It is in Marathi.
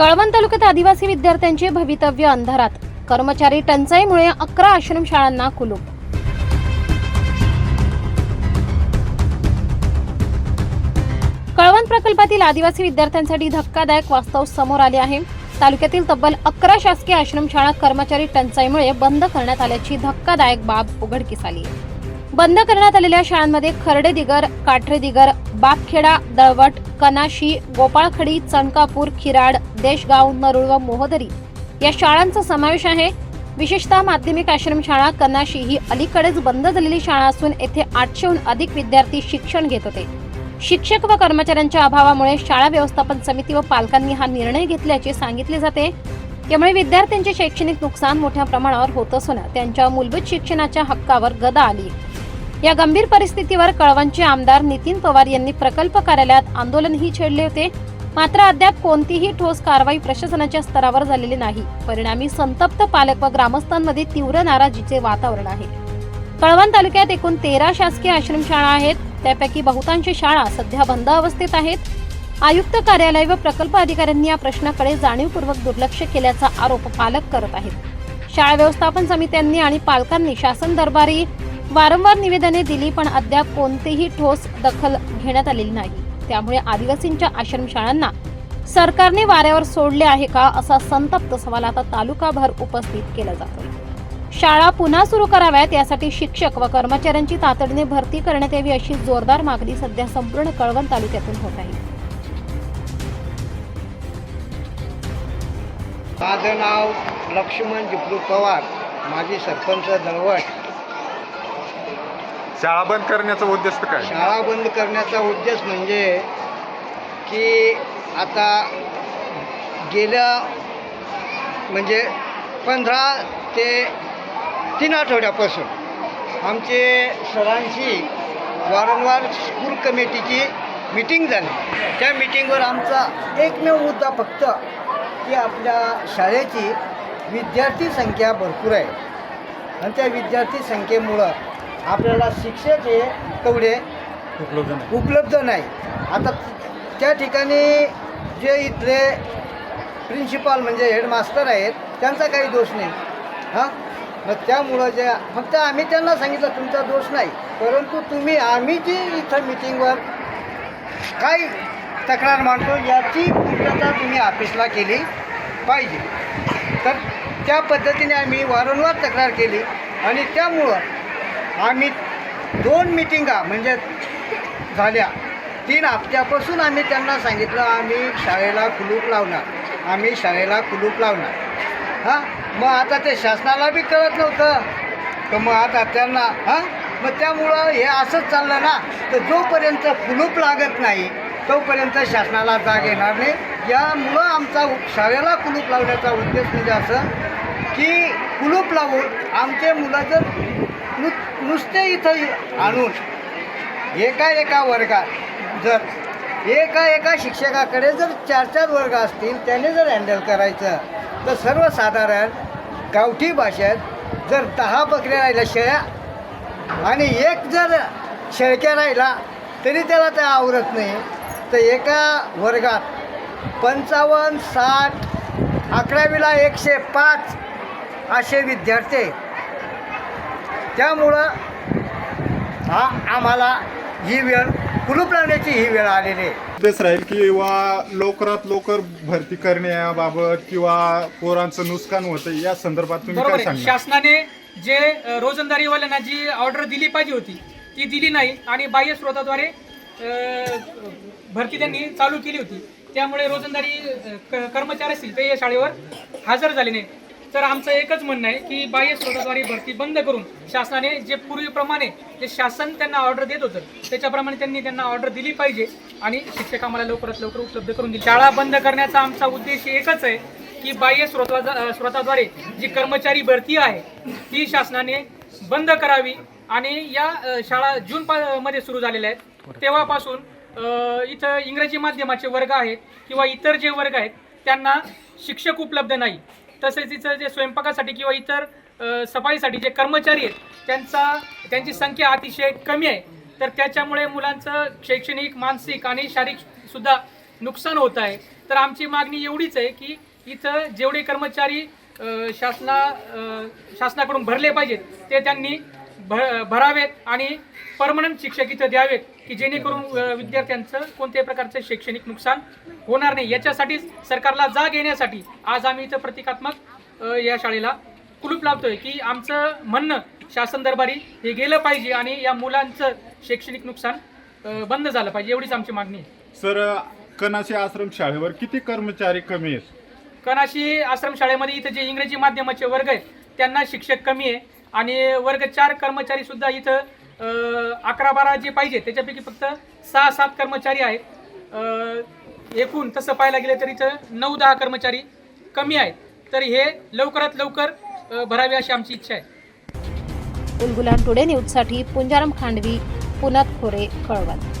कळवण तालुक्यात आदिवासी विद्यार्थ्यांचे भवितव्य अंधारात. कर्मचारी टंचाईमुळे अकरा आश्रमशाळांना कुलूप. कळवण प्रकल्पातील आदिवासी विद्यार्थ्यांसाठी धक्कादायक वास्तव समोर आले आहे. तालुक्यातील तब्बल अकरा शासकीय आश्रमशाळा कर्मचारी टंचाईमुळे बंद करण्यात आल्याची धक्कादायक बाब उघडकीस आली आहे. बंद करण्यात आलेल्या शाळांमध्ये खर्डे दिगर काठरे दिगर बापखेडा दळवट कनाशी गोपाळखडी चणकापूर खिराड देशगाव नरुळ व मोहदरी या शाळांचा समावेश आहे. विशेषतः माध्यमिक आश्रम शाळा कनाशी ही अलीकडेच बंद झालेली शाळा असून येथे आठशेहून अधिक विद्यार्थी शिक्षण घेत होते. शिक्षक व कर्मचाऱ्यांच्या अभावामुळे शाळा व्यवस्थापन समिती व पालकांनी हा निर्णय घेतल्याचे सांगितले जाते. त्यामुळे विद्यार्थ्यांचे शैक्षणिक नुकसान मोठ्या प्रमाणावर होत असून त्यांच्या मूलभूत शिक्षणाच्या हक्कावर गदा आली. या गंभीर परिस्थितीवर कळवणचे आमदार नितीन पवार यांनी प्रकल्प कार्यालयात आंदोलनही छेडले होते. मात्र अद्याप कोणतीही ठोस कारवाई प्रशासनाच्या स्तरावर झालेली नाही. परिणामी संतप्त पालक व ग्रामस्थांमध्ये तीव्र नाराजीचे वातावरण आहे. कळवण तालुक्यात एकूण तेरा शासकीय आश्रमशाळा आहेत. त्यापैकी बहुतांश शाळा सध्या बंद अवस्थेत आहेत. आयुक्त कार्यालय व प्रकल्प अधिकाऱ्यांनी या प्रश्नाकडे जाणीवपूर्वक दुर्लक्ष केल्याचा आरोप पालक करत आहेत. शाळा व्यवस्थापन समित्यांनी आणि पालकांनी शासन दरबारी वारंवार निवेदने दिली पण अद्याप कोणतीही ठोस दखल घेण्यात आलेली नाही. त्यामुळे आदिवासींच्या आश्रमशाळांना सरकारने वाऱ्यावर सोडले आहे का असा संतप्त सवाल आता तालुकाभर उपस्थित केला जातो शाळा पुन्हा सुरू कराव्यात यासाठी शिक्षक व कर्मचाऱ्यांची तातडीने भरती करण्यात यावी अशी जोरदार मागणी सध्या संपूर्ण कळवण तालुक्यातून होत आहे. माझं नाव लक्ष्मण जिपलू पवार माझी सरपंच दळवट शाळा बंद करण्याचा उद्देश काय? शाळा बंद करण्याचा उद्देश म्हणजे की आता गेल्या म्हणजे पंधरा ते तीन आठवड्यापासून आमचे सरांशी वारंवार स्कूल कमिटीची मिटिंग झाली. त्या मिटिंगवर आमचा एकमेव मुद्दा फक्त की आपल्या शाळेची विद्यार्थी संख्या भरपूर आहे. आणि त्या विद्यार्थी संख्येमुळं आपल्याला शिक्षक हे तेवढे उपलब्ध नाही. उपलब्ध नाही. आता त्या ठिकाणी जे इथले प्रिन्सिपाल म्हणजे हेडमास्टर आहेत त्यांचा काही दोष नाही. हां? मग त्यामुळं जे फक्त आम्ही त्यांना सांगितलं तुमचा दोष नाही. परंतु तुम्ही आम्ही जी इथं मिटिंगवर काय तक्रार मांडतो याची पूर्तता तुम्ही ऑफिसला केली पाहिजे. तर त्या पद्धतीने आम्ही वारंवार तक्रार केली. आणि त्यामुळं आम्ही दोन मिटिंगा म्हणजे झाल्या. तीन हप्त्यापासून आम्ही त्यांना सांगितलं आम्ही शाळेला कुलूप लावणार. आम्ही शाळेला कुलूप लावणार. हां? मग आता ते शासनाला बी कळत नव्हतं. तर मग आता त्यांना हां? मग त्यामुळं हे असंच चाललं ना? तर जोपर्यंत कुलूप लागत नाही तोपर्यंत शासनाला जाग येणार नाही. यामुळं आमचा शाळेला कुलूप लावण्याचा उद्देश म्हणजे असं की कुलूप लावून आमचे मुलं जर नु नुसते इथं आणून एका एका वर्गात जर एका एका शिक्षकाकडे जर चार चार वर्ग असतील त्याने जर हँडल करायचं तर सर्वसाधारण गावठी भाषेत जर दहा बकऱ्या राहिल्या शेळ्या आणि एक जर शेळक्या राहिला तरी त्याला ते आवरत नाही. तर एका वर्गात पंचावन्न साठ अकरावीला एकशे पाच असे विद्यार्थी त्यामुळं हा आम्हाला ही वेळ कुलूप लावण्याची ही वेळ आलेली आहे. उद्देश राहील किंवा लवकरात लवकर भरती करण्याबाबत किंवा पोरांचं नुकसान होतं या संदर्भात तुम्ही बरोबर आहे. शासनाने जे अ, रोजंदारीवाल्यांना जी ऑर्डर दिली पाहिजे होती ती दिली नाही आणि बाह्य स्रोताद्वारे अ, भरती त्यांनी चालू केली होती. त्यामुळे रोजंदारी अ, क- कर्मचारी असतील ते या शाळेवर हजर झाले नाही तर आमचं एकच म्हणणं आहे की बाह्य स्रोताद्वारे भरती बंद करून शासनाने जे पूर्वीप्रमाणे जे शासन त्यांना ऑर्डर देत होतं त्याच्याप्रमाणे त्यांनी त्यांना ऑर्डर दिली पाहिजे आणि शिक्षक आम्हाला लवकरात लवकर उपलब्ध करून दिली शाळा बंद करण्याचा आमचा उद्देश एकच आहे की बाह्य स्रोता स्रोताद्वारे जी कर्मचारी भरती आहे ती शासनाने बंद करावी आणि या शाळा जून पा- मध्ये सुरू झालेल्या आहेत. तेव्हापासून इथं इंग्रजी माध्यमाचे वर्ग आहेत किंवा इतर जे वर्ग आहेत त्यांना शिक्षक उपलब्ध नाही. तसेच इथं जे स्वयंपाकासाठी किंवा इतर सफाईसाठी जे कर्मचारी आहेत त्यांचा त्यांची संख्या अतिशय कमी आहे. तर त्याच्यामुळे मुलांचं शैक्षणिक मानसिक आणि शारीरिक सुद्धा नुकसान होत आहे. तर आमची मागणी एवढीच आहे की इथं जेवढे कर्मचारी शासना शासनाकडून भरले पाहिजेत ते त्यांनी भ भरावेत आणि परमनंट शिक्षक इथं द्यावेत. की जेणेकरून विद्यार्थ्यांचं कोणत्याही प्रकारचं शैक्षणिक नुकसान होणार नाही. याच्यासाठीच सरकारला जाग येण्यासाठी आज आम्ही इथं प्रतिकात्मक या शाळेला कुलूप लावतोय की आमचं म्हणणं शासन दरबारी हे गेलं पाहिजे आणि या मुलांचं शैक्षणिक नुकसान बंद झालं पाहिजे. एवढीच आमची मागणी आहे. सर कनाशी आश्रम शाळेवर किती कर्मचारी कमी आहेत? कनाशी आश्रम शाळेमध्ये इथं जे इंग्रजी माध्यमाचे वर्ग आहेत त्यांना शिक्षक कमी आहे. आणि वर्ग चार कर्मचारी सुद्धा इथं अकरा बारा जे पाहिजे. त्याच्यापैकी फक्त सहा सात कर्मचारी आहेत. एकूण तसं पाहायला गेलं तर इथं नऊ दहा कर्मचारी कमी आहेत. तर हे लवकरात लवकर भरावे अशी आमची इच्छा आहे. उलगुलान टुडे न्यूजसाठी पुंजाराम खांडवी पुनत खोरे कळवत